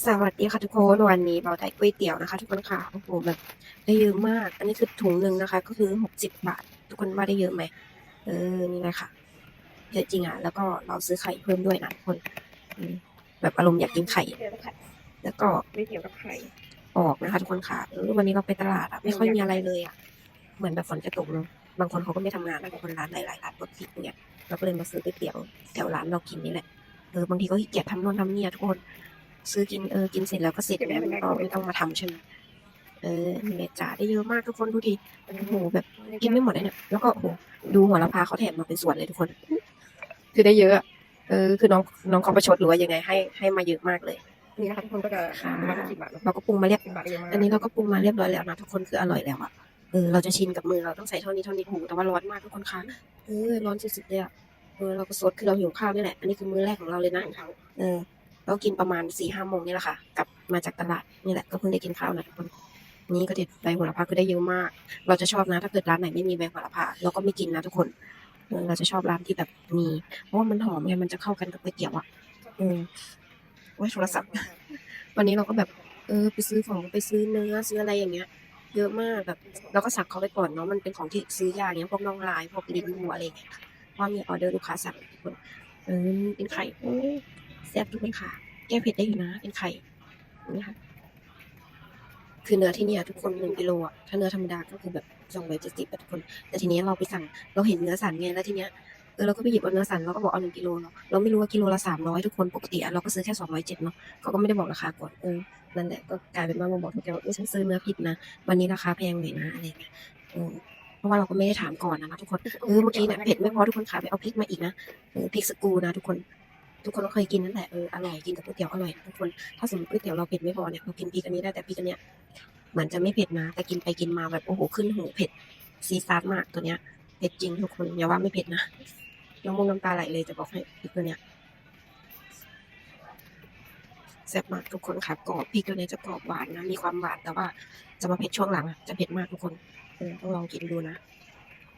สวัสดีค่ะทุกคนวันนี้เราได้ก๋วยเตี๋ยวนะคะ ทุกคนค่ะโอ้โหแบบได้เยอะมาก อันนี้คือถุงหนึ่งนะคะ ก็คือหกสิบบาท ทุกคนว่าได้เยอะไหมเออนี่เลยค่ะเยอะจริงอะแล้วก็เราซื้อไข่เพิ่มด้วยนะทุกคนอืมแบบอารมณ์อยากกินไข่แล้วก็ไม่เกี่ยวกับใครออกนะคะ ทุกคนค่ะเออวันนี้เราไปตลาดอะไม่ค่อยมีอะไรเลยอะเหมือนแบบฝนจะตกเนอะบางคนเขาก็ไม่ทำงานบางคนร้านหลายๆร้านรถติดเนี่ยเราก็เลยมาซื้อก๋วยเตี๋ยวแถวร้านเรากินนี่แหละเออบางทีก็ขี้เกียจทำโน่นทำนี่อะทุกคน ซื้อกินเออกินเสร็จแล้วก็เสร็จแล้วก็ไม่ต้องมาทำใช่ไหมเออเมจ่าได้เยอะมากทุกคนดูดิโอ้โหแบบกินไม่หมดเลยเนี่ยแล้วก็โอ้โหดูหัวละพาเขาแถมมาเป็นส่วนเลยทุกคน คือได้เยอะอะเออคือน้องน้องเขาประชดหรือว่ายังไงให้ให้มาเยอะมากเลยนี่นะคะทุกคนก็จะค่ะมาสิบบาทเนอะเราก็ปรุงมาเรียบสิบบาทได้เยอะมากอันนี้เราก็ปรุงมาเรียบร้อยแล้วนะทุกคนคืออร่อยแล้วอะเออเราจะชินกับมือเราต้องใส่เท่านี้เท่านี้หูแต่ว่าร้อนมากทุกคนคะเออร้อนสุดๆเลยอะเออเราก็สดคือเราหิวข้าวนี่แหละอันนี้คือมื้อแรกของเราเลยนะเขาเออ เรากินประมาณสี่ห้าโมงนี่แหละค่ะ กลับมาจากตลาดนี่แหละก็เพิ่งได้กินข้าวนะทุกคนนี่ก็เด็ดใบโหระพาคือได้เยอะมาก เราจะชอบนะ ถ้าเกิดร้านไหนไม่มีใบโหระพาเราก็ไม่กินนะทุกคนเราจะชอบร้านที่แบบมีเพราะว่ามันหอมไงมันจะเข้ากันกับก๋วยเตี๋ยวอะเออโอ้โทรศัพท์วันนี้เราก็แบบ เออ ไปซื้อของไปซื้อเนื้อซื้ออะไรอย่างเงี้ย เยอะมากแบบเราก็สั่งเขาไปก่อนเนาะมันเป็นของที่ซื้อยากเนี้ยพวกน่องลายพวกลิ้นวัวอะไรเงี้ยเพราะมีออเดอร์ลูกค้าสั่งทุกคนเออเป็นไข่โอ้ แซ่บทุกคนค่ะ แก้เผ็ดได้อยู่นะ เป็นไข่นี่ค่ะ คือเนื้อที่เนี่ยทุกคนหนึ่งกิโลอะ ถ้าเนื้อธรรมดาก็คือแบบสองร้อยเจ็ดสิบทุกคน แต่ทีนี้เราไปสั่ง เราเห็นเนื้อสันไงแล้วทีเนี้ยเออเราก็ไปหยิบเอาเนื้อสันเราก็บอกเอาหนึ่งกิโลเนาะเราไม่รู้ว่ากิโลละสามร้อยทุกคนปกติอะเราก็ซื้อแค่สองร้อยเจ็ดเนาะเขาก็ไม่ได้บอกราคาก่อนเออนั่นแหละก็กลายเป็นว่ามาบอกทุกคนว่าเออฉันซื้อเนื้อผิดนะวันนี้ราคาแพงหน่อยนะอะไรเงี้ยเออเพราะว่าเราก็ไม่ได้ถามก่อนนะทุกคนเออเมื่อกี้เนี่ยเผ็ดไม่พอทุกคนขาไปเอาพริกมาอีกนะเออพริกสกูนะทุกคน ทุกคนก็เคยกินนั่นแหละเอออร่อยกินกับก๋วยเตี๋ยวอร่อยนะทุกคนถ้าสมมติก๋วยเตี๋ยวเราเผ็ดไม่พอเนี่ยเรากินพริกอันนี้ได้แต่พริกอันเนี้ยเหมือนจะไม่เผ็ดนะแต่กินไปกินมาแบบโอ้โหขึ้นหูเผ็ดซีซาร์มากตัวเนี้ยเผ็ดจริงทุกคนอย่าว่าไม่เผ็ดนะน้ำมูกน้ำตาไหลเลยจะบอกให้พริกตัวเนี้ยแซ่บมากทุกคนค่ะกรอบพริกตัวเนี้ยจะกรอบหวานนะมีความหวานแต่ว่าจะมาเผ็ดช่วงหลังจะเผ็ดมากทุกคนเออต้องลองกินดูนะ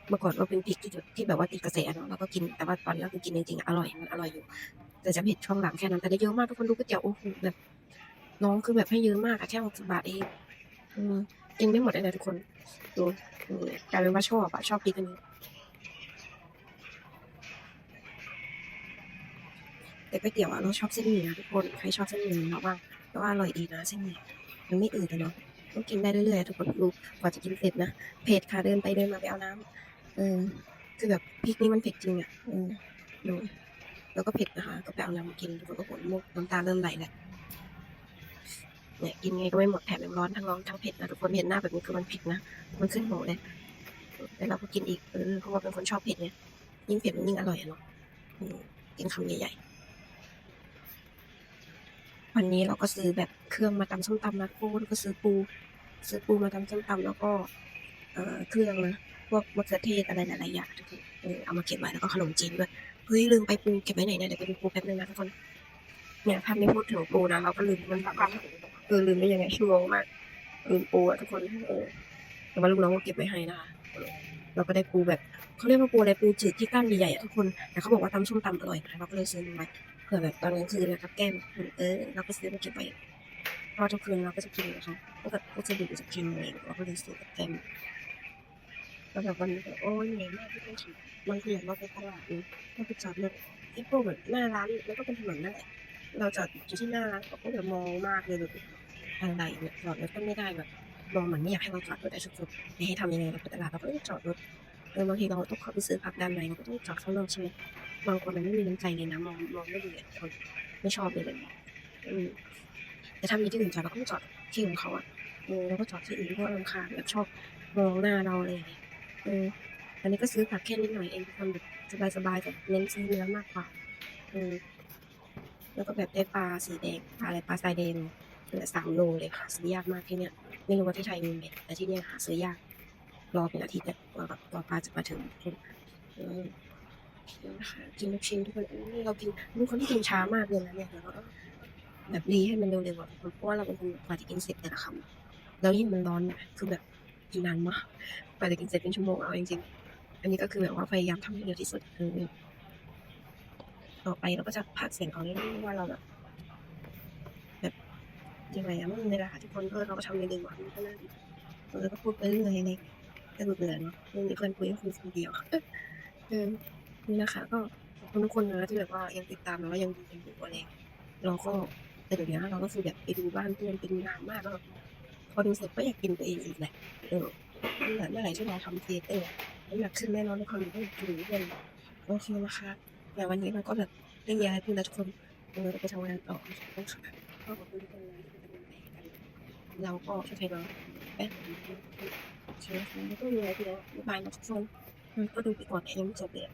เมื่อก่อนเราเป็นพริกที่ที่แบบว่าติดกระแสเนาะเราก็กินแต่ว่าตอนนี้เราคือกินจริงๆอะอร่อยมันอร่อยอยู่ แต่จะเผ็ดช่วงหลังแค่นั้นแต่ได้เยอะมากทุกคนดูก๋วยเตี๋ยวโอ้โหแบบ น้องคือแบบให้เยอะมากอะแค่หกสิบบาทเองอืมกินไม่หมดเลยนะทุกคนดูกลายเป็นว่าชอบอะชอบพริกอันนี้แต่ก๋วยเตี๋ยวอะเราชอบเส้นหมี่นะทุกคนใครชอบเส้นหมี่เราบ้างแต่ว่าอร่อยดีนะเส้นหมี่มันไม่อืดอะเนาะต้องกินได้เรื่อยๆทุกคนดูกว่าจะกินเสร็จนะเผ็ดค่ะเดินไปเดินมาไปเอาน้ำเออคือแบบพริกนี่มันเผ็ดจริงอะเออดู แล้วก็เผ็ดนะคะก็ไปเอาน้ำมากินทุกคนก็ปวดมุกน้ำตาเริ่มไหลแหล้วเนี่ยกินไงก็ไม่หมดแถมยังร้อนทั้งร้อนทั้งเผ็ดนะทุกคนเห็นหน้าแบบนี้คือมันเผ็ดนะมันขึ้นหูเลยแล้วเราก็กินอีกเออเพราะว่าเป็นคนชอบเผ็ดไงยิ่งเผ็ดมันยิ่งอร่อยอะเนาะกินคำใหญ่ๆวันนี้เราก็ซื้อแบบเครื่องมาตำส้มตำนะปูแล้วก็ซื้อปู ซื้อปูมาตำส้มตำแล้วก็เออเครื่องนะพวกมะเขือเทศอะไรหลายๆอย่างทุกคนเออเอามาเก็บไว้แล้วก็ขนมจีนด้วย เฮ้ยลืมไปปูเก็บไว้ไหนเนี่ยเดี๋ยวไปดูปูแป๊บนึงนะทุกคนเนี่ยถ้าไม่พูดถึงปูนะเราก็ลืมมันแบบว่าเออลืมได้ยังไงชั่วมงมากลืมปูอะทุกคนเออแต่ว่าลูกน้องก็เก็บไว้ให้นะคะเราก็ได้ปูแบบเขาเรียกว่าปูอะไรปูจืดที่ก้านใหญ่ๆทุกคนแต่เขาบอกว่าตำส้มตำอร่อยนะเราก็เลยซื้อมาเผื่อแบบตอนกลางคืนนะครับแก้มเออเราก็ซื้อมาเก็บไว้พราะทุกคืนเราก็จะกินนะคะก็แบบก็จะดูจะกินเองเราก็เลยซื้อกับแก้ม แล้วแบบวันนี้ก็โอ้ยเหนื่อยมากที่ต้องถือบางทีเราไปตลาดนี่เราไปจอดรถที่พวกแบบหน้าร้านแล้วก็เป็นถนนนั่นแหละเราจอดอยู่ที่หน้าร้านเขาก็แบบมองมากเลยแบบอะไรเนี่ยจอดรถก็ไม่ได้แบบมองเหมือนไม่อยากให้เราจอดรถแต่สุดๆไม่ให้ทำยังไงเราไปตลาดเราก็ต้องจอดรถเออบางทีเราต้องเข้าไปซื้อผักด้านในเราก็ต้องจอดข้างนอกใช่ไหมบางคนมันไม่มีน้ำใจเลยนะมองมองไม่ดีอะคนไม่ชอบเลยแบบนี้อืมแต่ถ้ามีที่อื่นจอดเราก็ต้องจอดที่ของเขาอะเออเราก็จอดที่อื่นเพราะรำคาญแบบชอบมองหน้าเราอะไรอย่างเงี้ย เอออันนี้ก็ซื้อผักแค่นิดหน่อยเองทำแบบสบายๆแต่เน้นซื้อเนื้อมากกว่าเออแล้วก็แบบได้ปลาสีแดงปลาอะไรปลาทรายแดงเหลือสามโลเลยค่ะซื้อยากมากที่เนี่ยไม่รู้ว่าที่ไทยมีไหมแต่ที่เนี่ยหาซื้อยากรอเป็นอาทิตย์กว่าแบบกว่าปลาจะมาถึงคนเออนะคะกินลูกชิ้นทุกคนนี่เรากินเป็นคนที่กินช้ามากเลยนะเนี่ยแล้วก็แบบรีให้มันเร็วๆเพราะว่าเราเป็นคนกว่าจะกินเสร็จแต่ละคำแล้วยิ่งมันร้อนเนี่ยคือแบบ กินนานมากกว่าจะกินเสร็จเป็นชั่วโมงเอาจริงๆอันนี้ก็คือแบบว่าพยายามทำให้เร็วที่สุดเออต่อไปเราก็จะพักเสียงเขาเรื่อยๆว่าเราแบบแบบยังไงอะไม่มีเวลาทุกคนก็เราก็ทำในดึงวันก็นั่งเออก็พูดไปเรื่อยในแต่เบื่อเนาะม่มีเพื่อนคุยก็คุยคนเดียวเออนี่นะคะ ก็ขอบคุณทุกคนนะที่แบบว่ายังติดตามเราแล้วยังดูกันอยู่อะไรเราก็แต่เดี๋ยวนี้เราก็คือแบบไปดูบ้านเพื่อนไปดูงานมากแล้ว พอดูเสร็จก็อยากกินตัวเองอีกแหละเออเมื่อไหร่ที่เราทำเทสเออน้ำหนักขึ้นแน่นอนทุกคนก็อยากกินด้วยโอเคนะคะแต่วันนี้เราก็แบบไม่มีอะไรพูดแล้วทุกคนเออเราไปทำงานต่อนะคะก็ขอบคุณทุกคนนะเลังใจให้กันเราก็ช่วยๆเราะแป๊บนึงใช่ไมคะแล้วก็มีอะไรที่แล้วบายนะทุกคนก็ดูไปก่อนยังจบเลย